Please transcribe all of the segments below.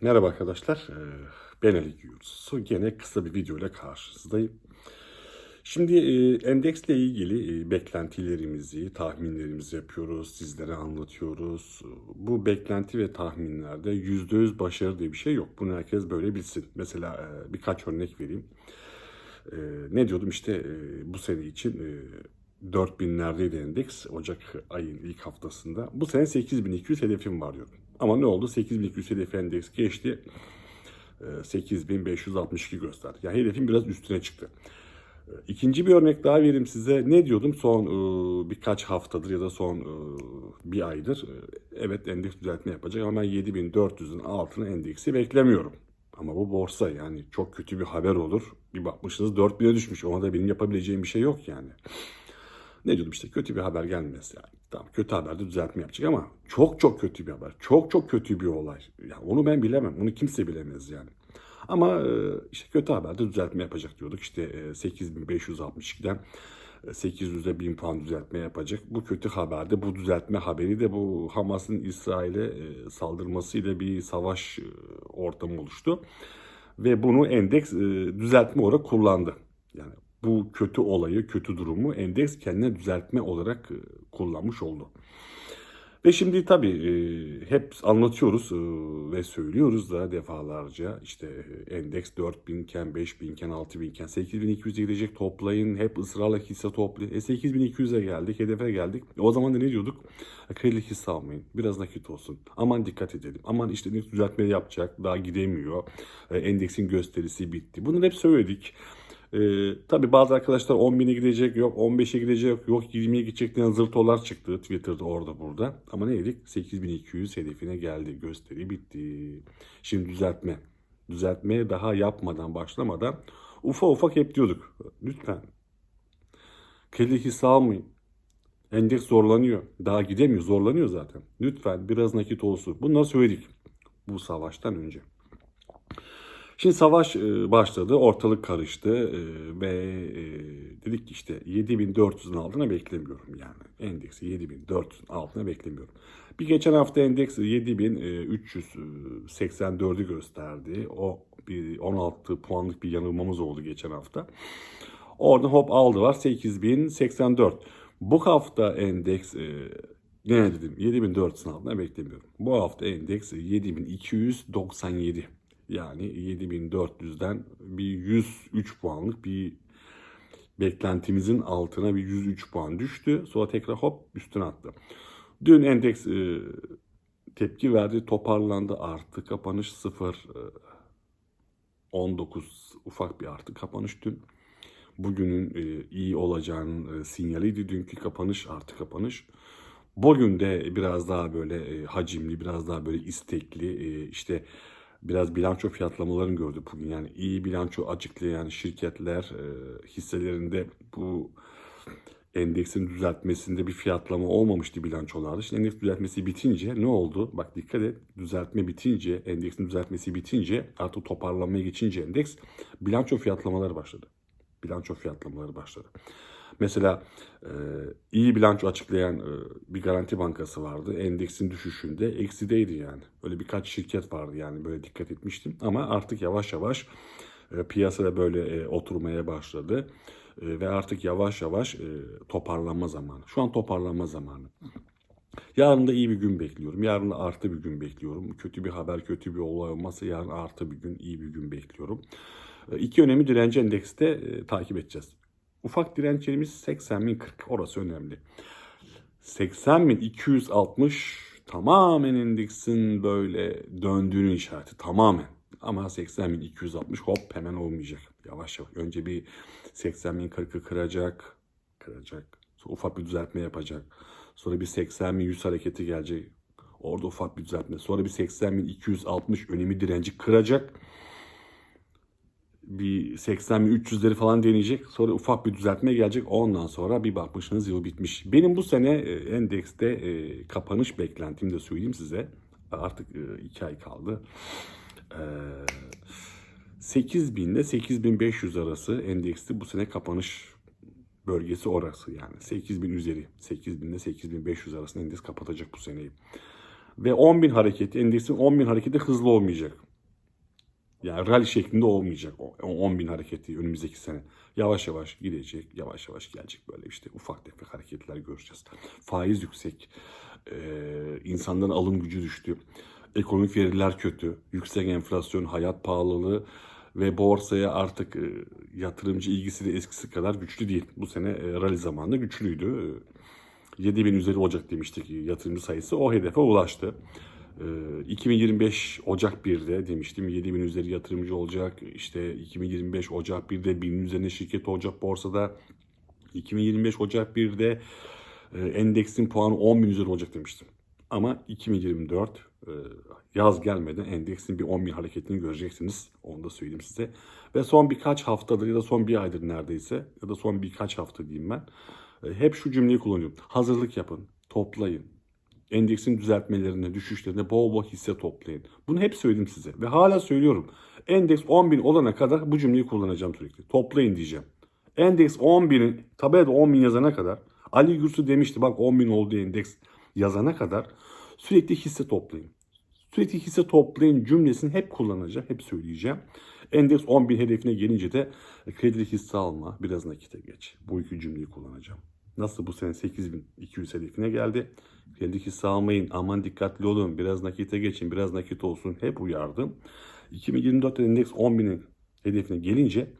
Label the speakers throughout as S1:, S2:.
S1: Merhaba arkadaşlar. Ee, Ben Ali Yurtsu. Gene kısa bir video ile karşınızdayım. Şimdi e, endeksle ilgili e, beklentilerimizi, tahminlerimizi yapıyoruz, sizlere anlatıyoruz. Bu beklenti ve tahminlerde %100 başarı diye bir şey yok. Bunu herkes böyle bilsin. Mesela e, birkaç örnek vereyim. Ne diyordum işte bu sene için e, 4000'lerdeydi endeks Ocak ayın ilk haftasında. Bu sene 8200 hedefim var diyordum. Ama ne oldu? 8200 hedef endeks geçti. E, 8562 gösterdi. Yani hedefin biraz üstüne çıktı. E, İkinci bir örnek daha vereyim size. Ne diyordum son e, birkaç haftadır ya da son e, bir aydır. E, Evet endeks düzeltme yapacak ama ben 7400'ün altına endeksi beklemiyorum. Ama bu borsa yani çok kötü bir haber olur. Bir bakmışsınız 4000'e düşmüş. Ona da benim yapabileceğim bir şey yok yani. Ne diyordum işte kötü bir haber gelmez yani. Tamam kötü haberde düzeltme yapacak ama çok çok kötü bir haber. Çok çok kötü bir olay. Yani onu ben bilemem. Onu kimse bilemez yani. Ama e, işte kötü haberde düzeltme yapacak diyorduk. İşte e, 8562'den e, 800'e 1000 puan düzeltme yapacak. Bu kötü haberde bu düzeltme haberi de bu Hamas'ın İsrail'e e, saldırmasıyla bir savaş e, ortamı oluştu. Ve bunu endeks düzeltme olarak kullandı. Yani bu kötü olayı, kötü durumu endeks kendine düzeltme olarak e, kullanmış oldu. Ve şimdi tabii e, hep anlatıyoruz e, ve söylüyoruz da defalarca işte endeks 4000 iken, 5000 iken, 6000 iken, 8200'e gidecek toplayın. Hep ısrarla hisse toplayın. E 8200'e geldik, hedefe geldik. O zaman da ne diyorduk? Kredi hisse almayın. Biraz nakit olsun. Aman dikkat edelim. Aman işte düzeltme yapacak. Daha gidemiyor. Endeksin gösterisi bitti. Bunu hep söyledik. Ee, tabii bazı arkadaşlar 10 bine gidecek, yok 15'e gidecek, yok 20'ye gidecek diyen zırtolar çıktı Twitter'da orada burada. Ama ne dedik? 8200 hedefine geldi. Gösteri bitti. Şimdi düzeltme. Düzeltmeye daha yapmadan, başlamadan ufak ufak hep diyorduk. Lütfen. Kredi hisse almayın. Endeks zorlanıyor. Daha gidemiyor. Zorlanıyor zaten. Lütfen biraz nakit olsun. Bunları söyledik bu savaştan önce. Şimdi savaş e, başladı, ortalık karıştı e, ve e, dedik ki işte 7400'ün altına beklemiyorum yani. Endeksi 7400'ün altına beklemiyorum. Bir geçen hafta endeks 7384'ü gösterdi. O bir 16 puanlık bir yanılmamız oldu geçen hafta. Orada hop aldılar 8084. Bu hafta endeks ne dedim 7400'ün altına beklemiyorum. Bu hafta endeks 7297. Yani 7400'den bir 103 puanlık bir beklentimizin altına bir 103 puan düştü. Sonra tekrar hop üstüne attı. Dün endeks e, tepki verdi, toparlandı. Artı kapanış 0 e, 19 ufak bir artı kapanış dün. Bugünün e, iyi olacağının e, sinyaliydi dünkü kapanış, artı kapanış. Bugün de biraz daha böyle e, hacimli, biraz daha böyle istekli, e, işte biraz bilanço fiyatlamalarını gördük bugün. Yani iyi bilanço açıklayan şirketler e, hisselerinde bu endeksin düzeltmesinde bir fiyatlama olmamıştı bilançolarda. Şimdi endeks düzeltmesi bitince ne oldu? Bak dikkat et düzeltme bitince, endeksin düzeltmesi bitince artık toparlanmaya geçince endeks bilanço fiyatlamaları başladı. Bilanço fiyatlamaları başladı. Mesela e, iyi bilanço açıklayan e, bir garanti bankası vardı. Endeksin düşüşünde eksideydi yani. Öyle birkaç şirket vardı yani böyle dikkat etmiştim. Ama artık yavaş yavaş e, piyasada böyle e, oturmaya başladı. Ve artık yavaş yavaş e, toparlanma zamanı. Şu an toparlanma zamanı. Yarın da iyi bir gün bekliyorum. Yarın da artı bir gün bekliyorum. Kötü bir haber, kötü bir olay olmazsa yarın artı bir gün, iyi bir gün bekliyorum. İki önemli direnci endekste takip edeceğiz. Ufak dirençlerimiz 80.040. Orası önemli. 80.260 tamamen endeksin böyle döndüğünü işareti. Tamamen. Ama 80.260 hop hemen olmayacak. Yavaş yavaş. Önce bir 80.040'ı kıracak. Kıracak. Sonra ufak bir düzeltme yapacak. Sonra bir 80.100 hareketi gelecek. Orada ufak bir düzeltme. Sonra bir 80.260 önemi direnci kıracak bir 80 bin 300'leri falan deneyecek. Sonra ufak bir düzeltme gelecek. Ondan sonra bir bakmışsınız yıl bitmiş. Benim bu sene e, endekste e, kapanış beklentim de söyleyeyim size. Artık 2 ay kaldı. E, 8000 ile 8500 arası endekste bu sene kapanış bölgesi orası yani. 8000 üzeri. 8000 ile 8500 arasında endeks kapatacak bu seneyi. Ve 10.000 hareketi, endeksin 10.000 hareketi hızlı olmayacak. Yani rally şeklinde olmayacak o 10.000 hareketi önümüzdeki sene. Yavaş yavaş gidecek, yavaş yavaş gelecek böyle işte ufak tefek hareketler göreceğiz. Faiz yüksek, e, insanların alım gücü düştü, ekonomik veriler kötü, yüksek enflasyon, hayat pahalılığı ve borsaya artık e, yatırımcı ilgisi de eskisi kadar güçlü değil. Bu sene e, rally zamanında güçlüydü. 7000 üzeri olacak demiştik yatırımcı sayısı. O hedefe ulaştı. Ee, 2025 Ocak 1'de demiştim 7000 üzeri yatırımcı olacak. İşte 2025 Ocak 1'de 1000'in üzerine şirket olacak borsada. 2025 Ocak 1'de e, endeksin puanı 10.000 üzeri olacak demiştim. Ama 2024 e, yaz gelmeden endeksin bir 10.000 hareketini göreceksiniz. Onu da söyleyeyim size. Ve son birkaç haftadır ya da son bir aydır neredeyse ya da son birkaç hafta diyeyim ben. e, Hep şu cümleyi kullanıyorum. Hazırlık yapın, toplayın, endeksin düzeltmelerine, düşüşlerine bol bol hisse toplayın. Bunu hep söyledim size ve hala söylüyorum. Endeks 10.000 olana kadar bu cümleyi kullanacağım sürekli. Toplayın diyeceğim. Endeks 10.000'in tabelada 10.000 yazana kadar Ali Gürsü demişti bak 10.000 oldu endeks yazana kadar sürekli hisse toplayın. Sürekli hisse toplayın cümlesini hep kullanacağım, hep söyleyeceğim. Endeks 10.000 hedefine gelince de kredili hisse alma, biraz nakite geç. Bu iki cümleyi kullanacağım. Nasıl bu sene 8200 hedefine geldi. Hisse almayın, aman dikkatli olun, biraz nakite geçin, biraz nakit olsun hep uyardım. 2024'te endeks 10.000'in hedefine gelince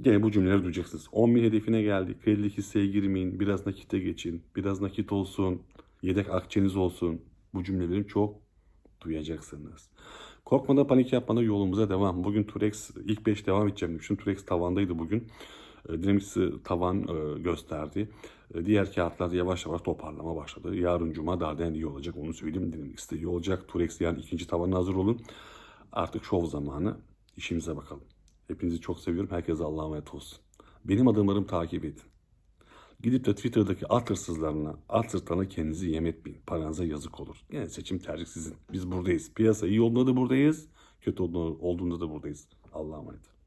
S1: gene bu cümleleri duyacaksınız. 10.000 hedefine geldi, kredi hisseye girmeyin, biraz nakite geçin, biraz nakit olsun, yedek akçeniz olsun. Bu cümleleri çok duyacaksınız. Korkmadan panik yapmadan yolumuza devam. Bugün Turex ilk 5 devam edeceğim demiştim. Turex tavandaydı bugün. E, Dinamix'i tavan e, gösterdi. E, Diğer kağıtlar yavaş yavaş toparlama başladı. Yarın cuma daha da iyi olacak onu söyleyeyim. Dinamix de iyi olacak. Turex yani ikinci tavanına hazır olun. Artık şov zamanı. İşimize bakalım. Hepinizi çok seviyorum. Herkese Allah'a emanet olsun. Benim adımlarımı takip edin. Gidip de Twitter'daki at hırsızlarına, kendinizi yem etmeyin. Paranıza yazık olur. Yani seçim tercih sizin. Biz buradayız. Piyasa iyi olduğunda da buradayız. Kötü olduğunda da buradayız. Allah'a emanet.